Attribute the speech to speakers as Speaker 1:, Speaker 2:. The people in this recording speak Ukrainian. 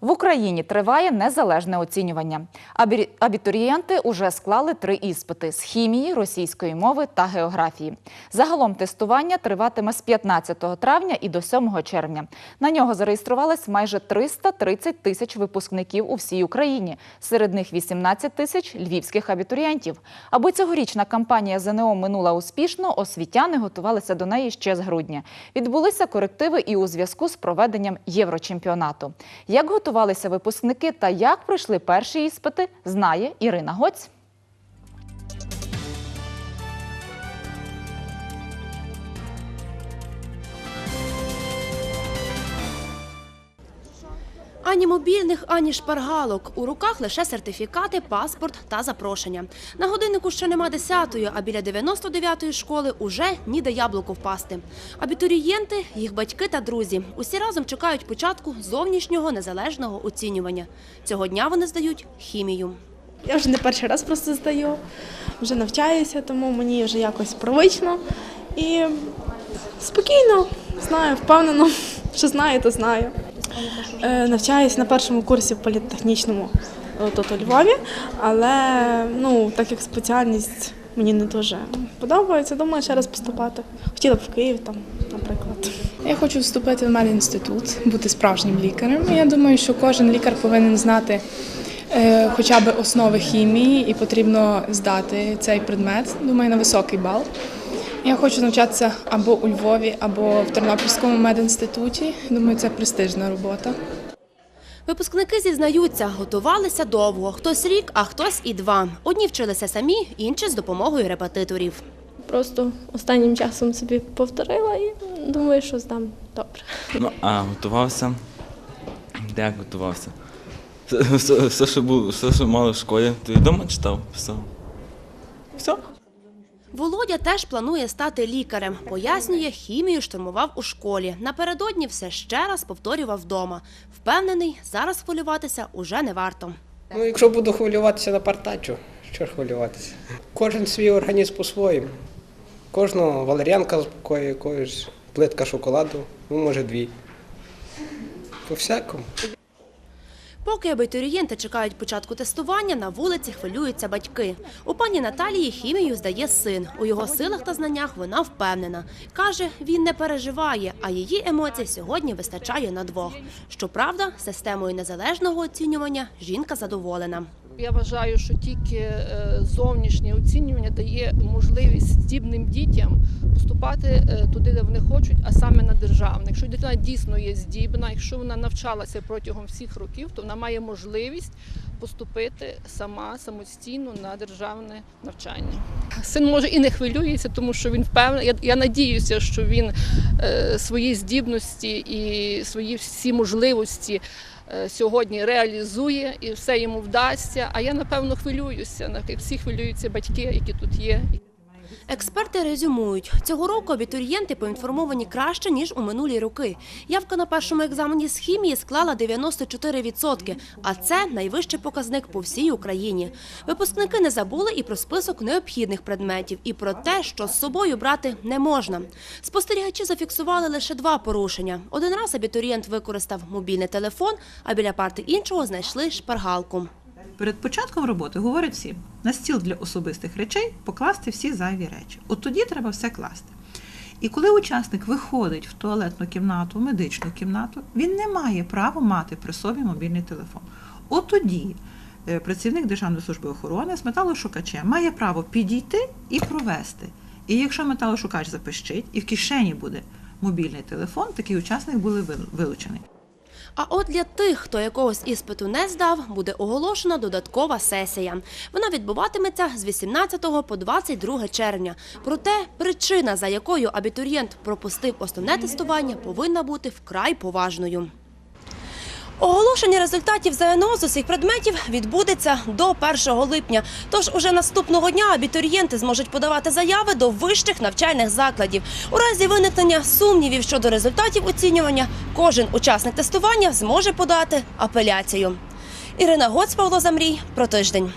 Speaker 1: В Україні триває незалежне оцінювання. Абітурієнти уже склали три іспити з хімії, російської мови та географії. Загалом тестування триватиме з 15 травня і до 7 червня. На нього зареєструвалось майже 330 тисяч випускників у всій Україні. Серед них 18 тисяч львівських абітурієнтів. Аби цьогорічна кампанія ЗНО минула успішно, освітяни готувалися до неї ще з грудня. Відбулися корективи і у зв'язку з проведенням Єврочемпіонату. Як готувалися випускники та як пройшли перші іспити, знає Ірина Гоць.
Speaker 2: Ані мобільних, ані шпаргалок. У руках лише сертифікати, паспорт та запрошення. На годиннику ще нема десятої, а біля 99-ї школи уже ніде яблуко впасти. Абітурієнти, їх батьки та друзі усі разом чекають початку зовнішнього незалежного оцінювання. Цього дня вони здають хімію.
Speaker 3: Я вже не перший раз просто здаю, вже навчаюся, тому мені вже якось привично. І спокійно, знаю, впевнено, що знаю, то знаю. Е, навчаюсь на першому курсі в політехнічному е, тут у Львові, але ну, так як спеціальність мені не дуже подобається, думаю, ще раз поступати. Хотіла б в Київ там, наприклад.
Speaker 4: Я хочу вступити в медінститут, бути справжнім лікарем. Я думаю, що кожен лікар повинен знати е, хоча б основи хімії і потрібно здати цей предмет, думаю, на високий бал. Я хочу навчатися або у Львові, або в Тернопільському медінституті. Думаю, це престижна робота.
Speaker 2: Випускники зізнаються, готувалися довго. Хтось рік, а хтось і два. Одні вчилися самі, інші з допомогою репетиторів.
Speaker 3: Просто останнім часом собі повторила і думаю, що здам добре.
Speaker 5: Ну, а готувався. Як готувався? Все, все, все, що було, все, що мали в школі, то і вдома читав, писав. Все.
Speaker 2: Володя теж планує стати лікарем. Пояснює, хімію штурмував у школі. Напередодні все ще раз повторював вдома. Впевнений, зараз хвилюватися уже не варто.
Speaker 6: Ну, якщо буду хвилюватися на партачу, що ж хвилюватися? Кожен свій організм по-своєму. Кожного валеріанка заспокоює, якоїсь плитка шоколаду, ну, може, дві. По всякому.
Speaker 2: Поки абітурієнти чекають початку тестування, на вулиці хвилюються батьки. У пані Наталії хімію здає син. У його силах та знаннях вона впевнена. Каже, він не переживає, а її емоцій сьогодні вистачає на двох. Щоправда, системою незалежного оцінювання жінка задоволена.
Speaker 7: Я вважаю, що тільки е, зовнішнє оцінювання дає можливість здібним дітям поступати е, туди, де вони хочуть, а саме на державне. Якщо дитина дійсно є здібна, якщо вона навчалася протягом всіх років, то вона має можливість поступити сама самостійно на державне навчання. Син може і не хвилюється, тому що він впевнений. Я, я надіюся, що він е, свої здібності і свої всі можливості е, сьогодні реалізує і все йому вдасться. А я напевно хвилююся, всі хвилюються батьки, які тут є.
Speaker 2: Експерти резюмують, цього року абітурієнти поінформовані краще, ніж у минулі роки. Явка на першому екзамені з хімії склала 94%, а це найвищий показник по всій Україні. Випускники не забули і про список необхідних предметів, і про те, що з собою брати не можна. Спостерігачі зафіксували лише два порушення. Один раз абітурієнт використав мобільний телефон, а біля парти іншого знайшли шпаргалку.
Speaker 8: Перед початком роботи говорять всім на стіл для особистих речей покласти всі зайві речі. От тоді треба все класти. І коли учасник виходить в туалетну кімнату, в медичну кімнату, він не має права мати при собі мобільний телефон. От тоді е, працівник Державної служби охорони з металошукачем має право підійти і провести. І якщо металошукач запищить і в кишені буде мобільний телефон, такий учасник буде вилучений.
Speaker 2: А от для тих, хто якогось іспиту не здав, буде оголошена додаткова сесія. Вона відбуватиметься з 18 по 22 червня. Проте причина, за якою абітурієнт пропустив основне тестування, повинна бути вкрай поважною. Оголошення результатів ЗНО з усіх предметів відбудеться до 1 липня. Тож уже наступного дня абітурієнти зможуть подавати заяви до вищих навчальних закладів. У разі виникнення сумнівів щодо результатів оцінювання, кожен учасник тестування зможе подати апеляцію. Ірина Гоц, Павло Замрій про тиждень.